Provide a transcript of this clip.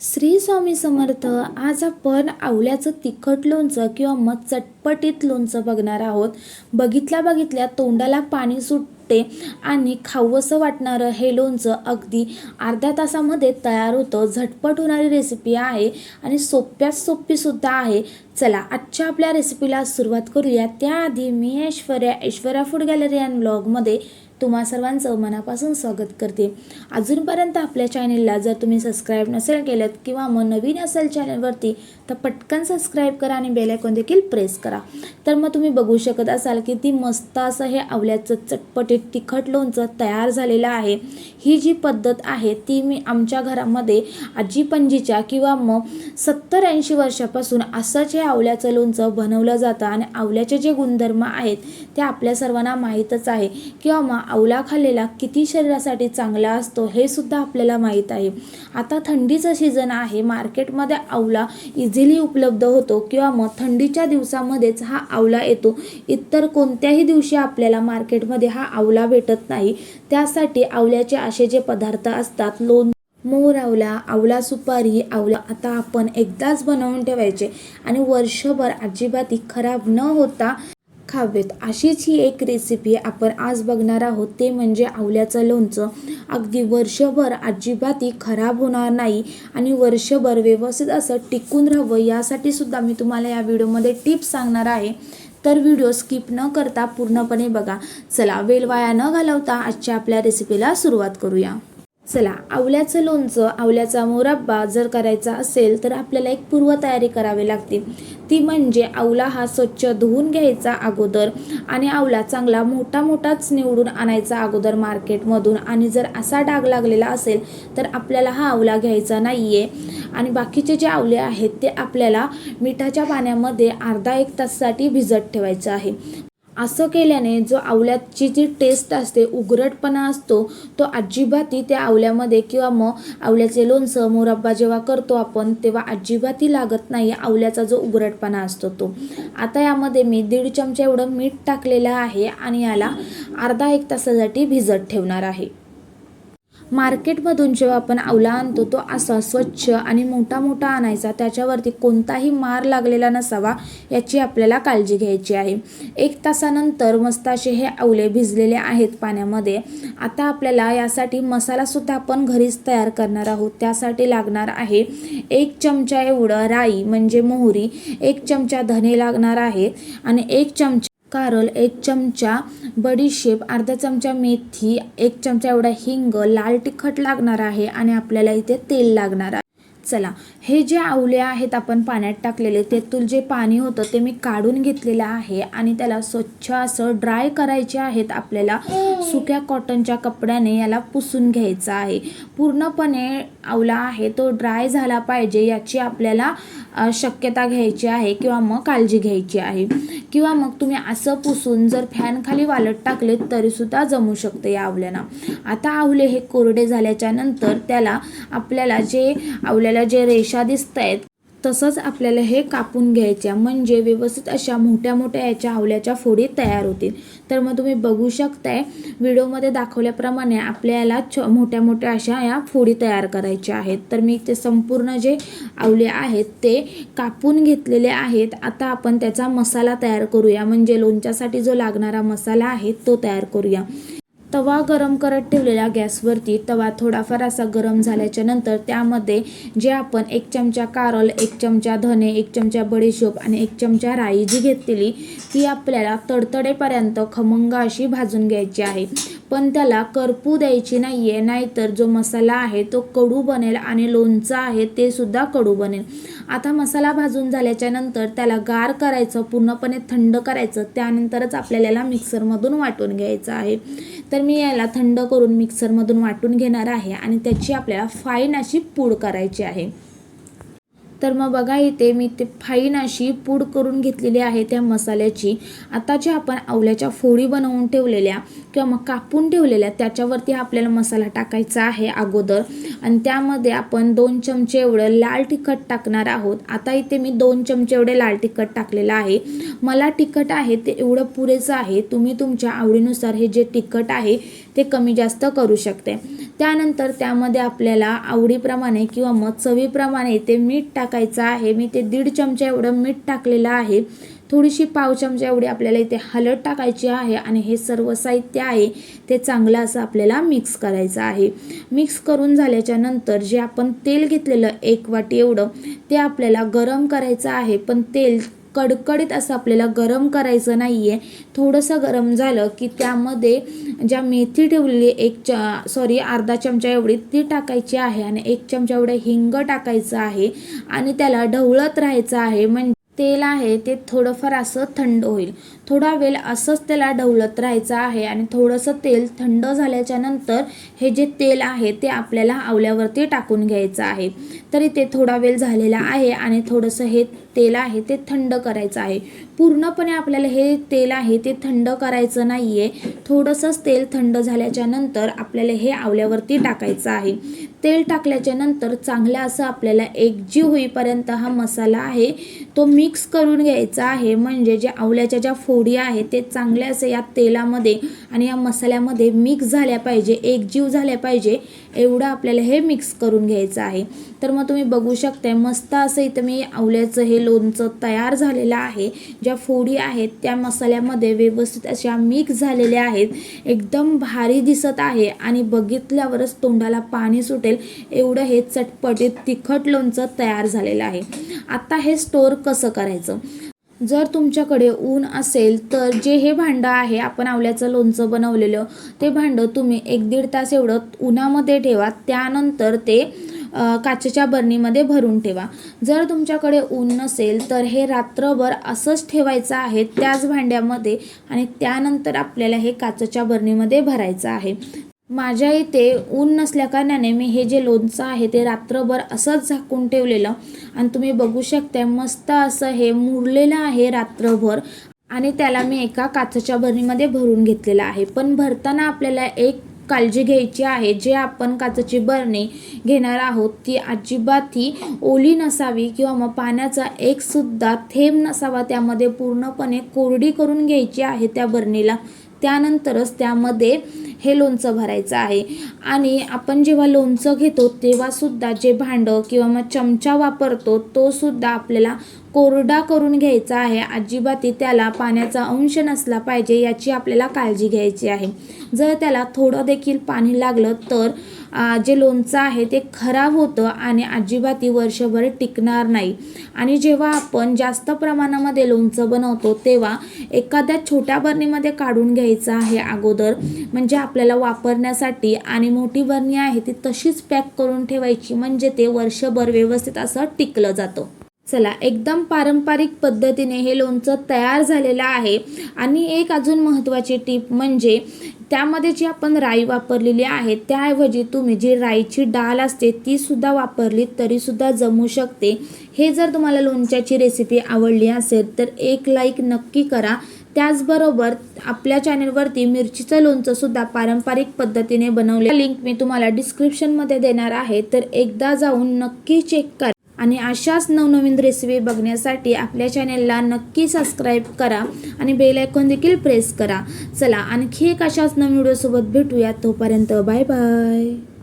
श्री स्वामी समर्थ आज आपण आवल्याचं तिखट लोणचं किंवा मग चटपटीत लोणचं बघणार आहोत. बघितल्या बघितल्या तोंडाला पाणी सुटते आणि खावंसं वाटणारं हे लोणचं अगदी अर्ध्या तासामध्ये तयार होतं. झटपट होणारी रेसिपी आहे आणि सोप्यात सोपीसुद्धा आहे. चला आजच्या आपल्या रेसिपीला सुरुवात करूया. त्याआधी मी Aishwarya Aishwarya food gallery and ब्लॉगमध्ये तुम्हा सर्वांचं मनापासून स्वागत करते. अजूनपर्यंत आपल्या चॅनेलला जर तुम्ही सबस्क्राईब नसेल केलं किंवा मग नवीन असेल चॅनलवरती तर पटकन सबस्क्राईब करा आणि बेलायकॉन देखील प्रेस करा. तर मग तुम्ही बघू शकत असाल की ती मस्त असं हे आवल्याचं चटपटीत तिखट लोणचं तयार झालेलं आहे. ही जी पद्धत आहे ती मी आमच्या घरामध्ये आजी पणजीच्या किंवा मग सत्तर ऐंशी वर्षापासून असंच हे आवल्याचं लोणचं बनवलं जातं आणि आवल्याचे जे गुणधर्म आहेत ते आपल्या सर्वांना माहीतच आहे. किंवा मग आवला खाल्लेला किती शरीरासाठी चांगला असतो हे सुद्धा आपल्याला माहीत आहे. आता थंडीचं सीझन आहे मार्केटमध्ये आवला इझिली उपलब्ध होतो किंवा मग थंडीच्या दिवसामध्येच हा आवला येतो. इतर कोणत्याही दिवशी आपल्याला मार्केटमध्ये हा आवला भेटत नाही. त्यासाठी आवल्याचे असे जे पदार्थ असतात लोण मोर आवला आवला सुपारी आवला आता आपण एकदाच बनवून ठेवायचे आणि वर्षभर अजिबात खराब न होता खावेत. अशीच ही एक रेसिपी आपण आज बघणार आहोत. ते म्हणजे आवल्याचं लोणचं. अगदी वर्षभर अजिबातही खराब होणार नाही आणि वर्षभर व्यवस्थित असं टिकून राहावं यासाठी सुद्धा मी तुम्हाला या व्हिडिओमध्ये टिप्स सांगणार आहे. तर व्हिडिओ स्किप न करता पूर्णपणे बघा. चला वेल वाया न घालवता आजच्या आपल्या रेसिपीला सुरुवात करूया. चला आवल्याचं लोणचं आवल्याचा मुरब्बा जर करायचा असेल तर आपल्याला एक पूर्वतयारी करावी लागते. ती म्हणजे आवला हा स्वच्छ धुवून घ्यायचा अगोदर आणि आवला चांगला मोठा मोठाच निवडून आणायचा अगोदर मार्केटमधून आणि जर असा डाग लागलेला असेल तर आपल्याला हा आवला घ्यायचा नाही आहे आणि बाकीचे जे आवले आहेत ते आपल्याला मिठाच्या पाण्यामध्ये अर्धा एक तासासाठी भिजत ठेवायचं आहे. असं केल्याने जो आवल्याची जी टेस्ट असते उघरटपणा असतो तो अजिबाती त्या आवल्यामध्ये किंवा मग आवल्याचे लोणचं मुरब्बा जेव्हा करतो आपण तेव्हा अजिबाती लागत नाही आवल्याचा जो उघरटपणा असतो तो. आता यामध्ये मी दीड चमचा एवढं मीठ टाकलेलं आहे आणि याला अर्धा एक तासासाठी भिजत ठेवणार आहे. मार्केटमधून जेव्हा आपण आवला आणतो तो असा स्वच्छ आणि मोठा मोठा आणायचा. त्याच्यावरती कोणताही मार लागलेला नसावा याची आपल्याला काळजी घ्यायची आहे. एक तासानंतर मस्त असे हे आवले भिजलेले आहेत पाण्यामध्ये. आता आपल्याला यासाठी मसालासुद्धा आपण घरीच तयार करणार आहोत. त्यासाठी लागणार आहे एक चमचा एवढं राई म्हणजे मोहरी एक चमचा धने लागणार आहे आणि एक चमचा कारल एक चमचा बडीशेप अर्धा चमचा मेथी एक चमचा एवढा हिंग लाल तिखट लागणार आहे आणि आपल्याला इथे तेल लागणार आहे. चला. हे जे आवले आहेत आपण पाण्यात टाकलेले तेथून जे पाणी होतं ते मी काढून घेतलेलं आहे आणि त्याला स्वच्छ असं ड्राय करायचे आहेत आपल्याला सुक्या कॉटनच्या कपड्याने याला पुसून घ्यायचं आहे. पूर्णपणे आवला आहे तो ड्राय झाला पाहिजे याची आपल्याला शक्यता घ्यायची आहे किंवा मग काळजी घ्यायची आहे. किंवा मग तुम्ही असं पुसून जर फॅन खाली टाकले तरीसुद्धा जमू शकते या आवल्याना आता आवले हे कोरडे झाल्याच्यानंतर त्याला आपल्याला जे आवल्याला जे रेषा दिसत आहेत तसंच आपल्याला हे कापून घ्यायच्या म्हणजे व्यवस्थित अशा मोठ्या मोठ्या याच्या आवल्याच्या फोडी तयार होतील. तर मग तुम्ही बघू शकताय व्हिडिओमध्ये दाखवल्याप्रमाणे आपल्याला छ मोठ्या मोठ्या अशा या फोडी तयार करायच्या आहेत. तर मी ते संपूर्ण जे आवले आहेत ते कापून घेतलेले आहेत. आता आपण त्याचा मसाला तयार करूया म्हणजे लोणच्यासाठी जो लागणारा मसाला आहे तो तयार करूया. तवा गरम करत ठेवलेला गॅसवरती तवा थोडाफार असा गरम झाल्याच्यानंतर त्यामध्ये जे आपण एक चमचा कारल एक चमचा धने एक चमचा बडीशोप आणि एक चमचा राई जी घेतलेली ती आपल्याला तडतडेपर्यंत खमंग अशी भाजून घ्यायची आहे. पण त्याला करपू द्यायची नाही आहे नाहीतर जो मसाला आहे तो कडू बनेल आणि लोणचं आहे ते सुद्धा कडू बनेल. आता मसाला भाजून झाल्याच्यानंतर त्याला गार करायचं पूर्णपणे थंड करायचं त्यानंतरच आपल्याला मिक्सरमधून वाटून घ्यायचं आहे. तर मी याला थंड करून मिक्सरमधून वाटून घेणार आहे आणि त्याची आपल्याला फाईन अशी पूड करायची आहे. तर मग बघा इथे मी ते फाईन अशी पूड करून घेतलेली आहे त्या मसाल्याची. आता जे आपण आवल्याच्या फोडी बनवून ठेवलेल्या किंवा मग कापून ठेवलेल्या त्याच्यावरती आपल्याला मसाला टाकायचा आहे अगोदर. आणि त्यामध्ये आपण दोन चमचे एवढं लाल तिखट टाकणार आहोत. आता इथे मी दोन चमचे एवढे लाल तिखट टाकलेलं आहे. मला तिखट आहे ते एवढं पुरेसं आहे. तुम्ही तुमच्या आवडीनुसार हे जे तिखट आहे ते कमी जास्त करू शकते. त्यानंतर त्यामध्ये आपल्याला आवडीप्रमाणे किंवा मग चवीप्रमाणे ते मीठ टाकायचं आहे. मी ते दीड चमचा एवढं मीठ टाकलेलं आहे. थोडीशी पाव चमचा एवढी आपल्याला इथे हळद टाकायची आहे आणि हे सर्व साहित्य आहे. ते चांगलं असं आपल्याला मिक्स करायचं आहे. मिक्स करून झाल्याच्यानंतर जे आपण तेल घेतलेलं एक वाटी एवढं ते आपल्याला गरम करायचं आहे. पण तेल कडकडीत असं आपल्याला गरम करायचं नाही आहे थोडंसं गरम झालं की त्यामध्ये ज्या मेथी ठेवलेली एक च सॉरी अर्धा चमचा एवढी ती टाकायची आहे आणि एक चमचा एवढं हिंग टाकायचं आहे आणि त्याला ढवळत राहायचं आहे. म्हणजे तेल आहे ते थोडंफार असं थंड होईल. थोडा वेळ असंच त्याला ढवळत राहायचं आहे आणि थोडंसं तेल थंड झाल्याच्यानंतर हे जे तेल आहे ते आपल्याला आवल्यावरती टाकून घ्यायचं आहे. तरी ते थोडा वेळ झालेला आहे आणि थोडंसं हे तेल आहे ते थंड करायचं आहे. पूर्णपणे आपल्याला हे तेल आहे ते थंड करायचं नाही आहे थोडंसंच तेल थंड झाल्याच्यानंतर आपल्याला हे आवल्यावरती टाकायचं आहे. तेल टाकल्याच्या नंतर चांगलं असं आपल्याला एकजीव होईपर्यंत हा मसाला आहे तो मी मिक्स करून घ्यायचं आहे. म्हणजे जे आवल्याच्या ज्या फोडी आहेत ते चांगल्या असं या तेलामध्ये आणि या मसाल्यामध्ये मिक्स झाल्या पाहिजे. एकजीव झाल्या पाहिजे. एवढं आपल्याला हे मिक्स करून घ्यायचं आहे. तर मग तुम्ही बघू शकताय मस्त असं इथं मी आवल्याचं हे लोणचं तयार झालेलं आहे. ज्या फोडी आहेत त्या मसाल्यामध्ये व्यवस्थित अशा मिक्स झालेल्या आहेत. एकदम भारी दिसत आहे आणि बघितल्यावरच तोंडाला पाणी सुटेल. एवढं हे चटपटीत तिखट लोणचं तयार झालेलं आहे. आता हे स्टोअर कसं करायचं? जर तुमच्याकडे ऊन असेल तर जे हे भांडं आहे आपण आवल्याचं लोणचं बनवलेलं ते भांडं तुम्ही एक दीड तास एवढं उन्हामध्ये ठेवा. त्यानंतर ते काचेच्या बरणीमध्ये भरून ठेवा. जर तुमच्याकडे ऊन नसेल तर हे रात्रभर असंच ठेवायचं आहे त्याच भांड्यामध्ये आणि त्यानंतर आपल्याला हे काचेच्या बरणीमध्ये भरायचं आहे. माझ्या इथे ऊन नसल्याकारणाने मी हे जे लोणचं आहे ते रात्रभर असंच झाकून ठेवलेलं. आणि तुम्ही बघू शकता मस्त असं हे मुरलेलं आहे रात्रभर. आणि त्याला मी एका काचेच्या बरणीमध्ये भरून घेतलेलं आहे. पण भरताना आपल्याला एक काळजी घ्यायची आहे. जे आपण काचेची बरणी घेणार आहोत ती अजिबात ही ओली नसावी किंवा मग पाण्याचा एकसुद्धा थेंब नसावा. त्यामध्ये पूर्णपणे कोरडी करून घ्यायची आहे त्या बरणीला. त्यानंतरच त्यामध्ये हे लोणचं भरायचं आहे. आणि आपण जेव्हा लोणचं घेतो तेव्हा सुद्धा जे भांडं किंवा मग चमचा वापरतो तो सुद्धा आपल्याला कोरडा करून घ्यायचा आहे. अजिबात त्याला पाण्याचा अंश नसला पाहिजे याची आपल्याला काळजी घ्यायची आहे. जर त्याला थोडं देखील पाणी लागलं तर जे लोणचं आहे ते खराब होतं आणि अजिबात वर्षभर टिकणार नाही. आणि जेव्हा आपण जास्त प्रमाणामध्ये लोणचं बनवतो तेव्हा एखाद्या छोट्या बरणीमध्ये काढून घ्यायचं आहे अगोदर. म्हणजे आपल्याला वापरण्यासाठी आणि मोठी बरणी आहे ती तशीच पॅक करून ठेवायची. म्हणजे ते वर्षभर व्यवस्थित असं टिकलं जातं. चला एकदम पारंपरिक पद्धतीने हे लोणचं तयार झालेलं आहे. आणि एक अजून महत्त्वाची टीप म्हणजे त्यामध्ये जी आपण राई वापरलेली आहे त्याऐवजी तुम्ही जी राईची डाळ असते ती सुद्धा वापरली तरीसुद्धा जमू शकते. हे जर तुम्हाला लोणच्याची रेसिपी आवडली असेल तर एक लाईक नक्की करा. त्याचबरोबर आपल्या चॅनलवरती मिरचीचं लोणचंसुद्धा पारंपरिक पद्धतीने बनवले लिंक मी तुम्हाला डिस्क्रिप्शनमध्ये देणार आहे तर एकदा जाऊन नक्की चेक करा. आणि अशाच नवनवीन रेसिपी बघण्यासाठी आपल्या चॅनेलला नक्की सबस्क्राईब करा आणि बेल आयकॉन देखील प्रेस करा. चला आणखी एक अशाच नवीन व्हिडिओसोबत भेटूया. तोपर्यंत बाय बाय